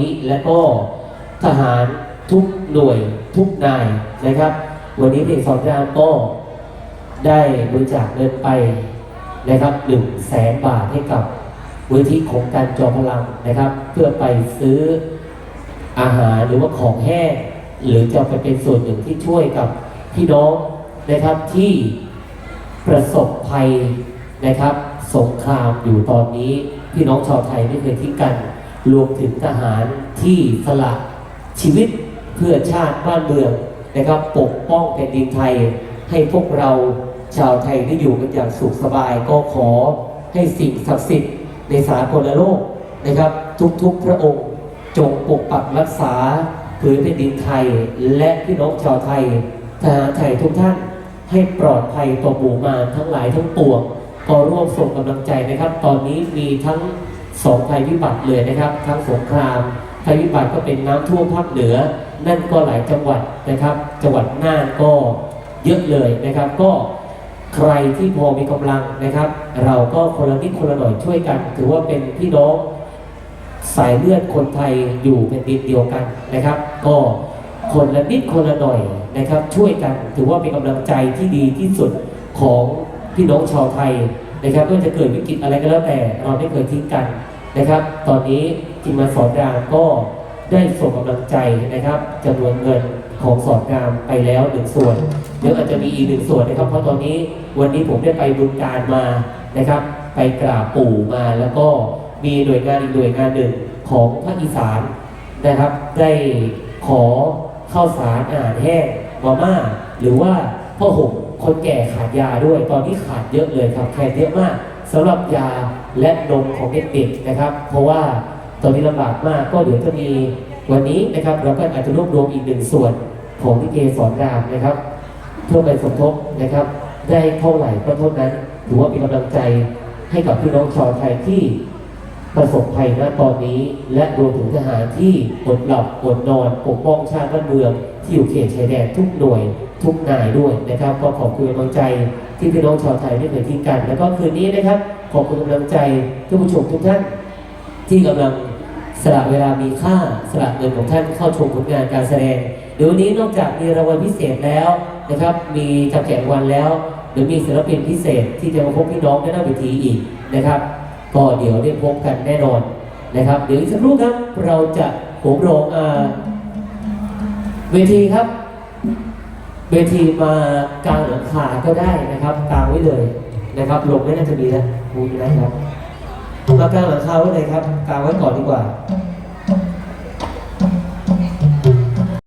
นี้และก็ทหารทุกหน่วยทุกนายนะครับ วันนี้เพจสอนรามก็ได้บริจาคเงินไปนะครับหนึ่งแสนบาทให้กับมูลที่ของการจอมพลังนะครับ เพื่อไปซื้ออาหารหรือว่าของแห้งหรือจะไปเป็นส่วนหนึ่งที่ช่วยกับพี่น้องนะครับที่ประสบภัยนะครับ สงครามอยู่ตอนนี้พี่น้องชาวไทยไม่เคยทิ้งกัน รวมถึงทหารที่สละชีวิตเพื่อชาติบ้านเมืองนะครับ ปกป้องแผ่นดินไทย ให้พวกเราชาวไทยได้อยู่กันอย่างสุขสบาย ก็ขอให้สิ่งศักดิ์สิทธิ์ในสากลโลกนะครับ ทุกๆพระองค์จงปกปักรักษาผืนแผ่นดินไทย และพี่น้องชาวไทยทหารไทยทุกท่านให้ปลอดภัยต่อหมู่มารทั้งหลายทั้งปวงก็ร่วมส่งกำลังใจนะครับ ตอนนี้มีทั้ง สองภัยพิบัติเลยนะครับ ทั้งสงครามภัยพิบัติก็เป็นน้ำท่วมภาคเหนือ นั่นก็หลายจังหวัดนะครับ จังหวัดน่านก็เยอะเลยนะครับ ก็ใครที่พอมีกำลังนะครับ เราก็คนละนิดคนละหน่อยช่วยกัน ถือว่าเป็นพี่น้องสายเลือดคนไทยอยู่เป็นดินเดียวกันนะครับ ก็คนละนิดคนละหน่อยนะครับ ช่วยกันถือว่าเป็นกำลังใจที่ดีที่สุดของพี่น้องชาวไทยนะครับไม่ว่าจะเกิดวิกฤตอะไรก็แล้วแต่เราไม่เคยทิ้งกัน นะครับ ตอนนี้จิมมาสอนรามก็ได้ส่งกำลังใจนะครับจำนวนเงินของสอนรามไปแล้วหนึ่งส่วนเดี๋ยวอาจจะมีอีกหนึ่งส่วนนะครับ เพราะตอนนี้วันนี้ผมได้ไปบุญการมานะครับ ไปกราบปู่มาแล้วก็มีหน่วยงานอีกหน่วยงานหนึ่งของภาคอีสานนะครับ ได้ขอข้าวสารอาหารแห้งมาม่าหรือว่าพ่อห่มคนแก่ขาดยาด้วย ตอนนี้ขาดเยอะเลยครับแคลนเยอะมาก สำหรับยาและนมของเด็กๆนะครับ เพราะว่าตอนนี้ลำบากมากก็เดี๋ยวจะมีวันนี้นะครับ เราก็อาจจะรวบรวมอีกหนึ่งส่วนของที่เกสอนรามนะครับ เพื่อไปสมทบนะครับ ได้เท่าไหร่ก็เท่านั้นถือว่าเป็นกำลังใจให้กับพี่น้องชาวไทยที่ ประสบภัยณตอนนี้ และรวมถึงทหารที่อดหลับอดนอนปกป้องชาติบ้านเมือง ที่อยู่เขตชายแดนทุกหน่วย ทุกนายด้วยนะครับ ก็ขอบคุณกำลังใจที่พี่น้องชาวไทยไม่เคยทิ้งกัน แล้วก็คืนนี้นะครับ ขอบคุณกำลังใจท่านผู้ชมทุกท่าน ที่กำลังสละเวลามีค่าสละเงินของท่านเข้าชมผลงานการแสดงเดี๋ยวนี้นอกจากมีรางวัลพิเศษแล้วนะครับ มีจับแจกวัลแล้วเดี๋ยวมีศิลปินพิเศษที่จะมาพบพี่น้องได้หน้าเวทีอีกนะครับ ก็เดี๋ยวได้พบกันแน่นอนนะครับ เดี๋ยวอีกสักครู่ครับ เราจะโหมโรงอาเวทีครับ เวทีมากลางหลังคาก็ได้นะครับกลางไว้เลยนะครับลงไม่น่าจะมีแล้วมีนะครับมากลางหลังคาไว้เลยครับกลางไว้ก่อนดีกว่า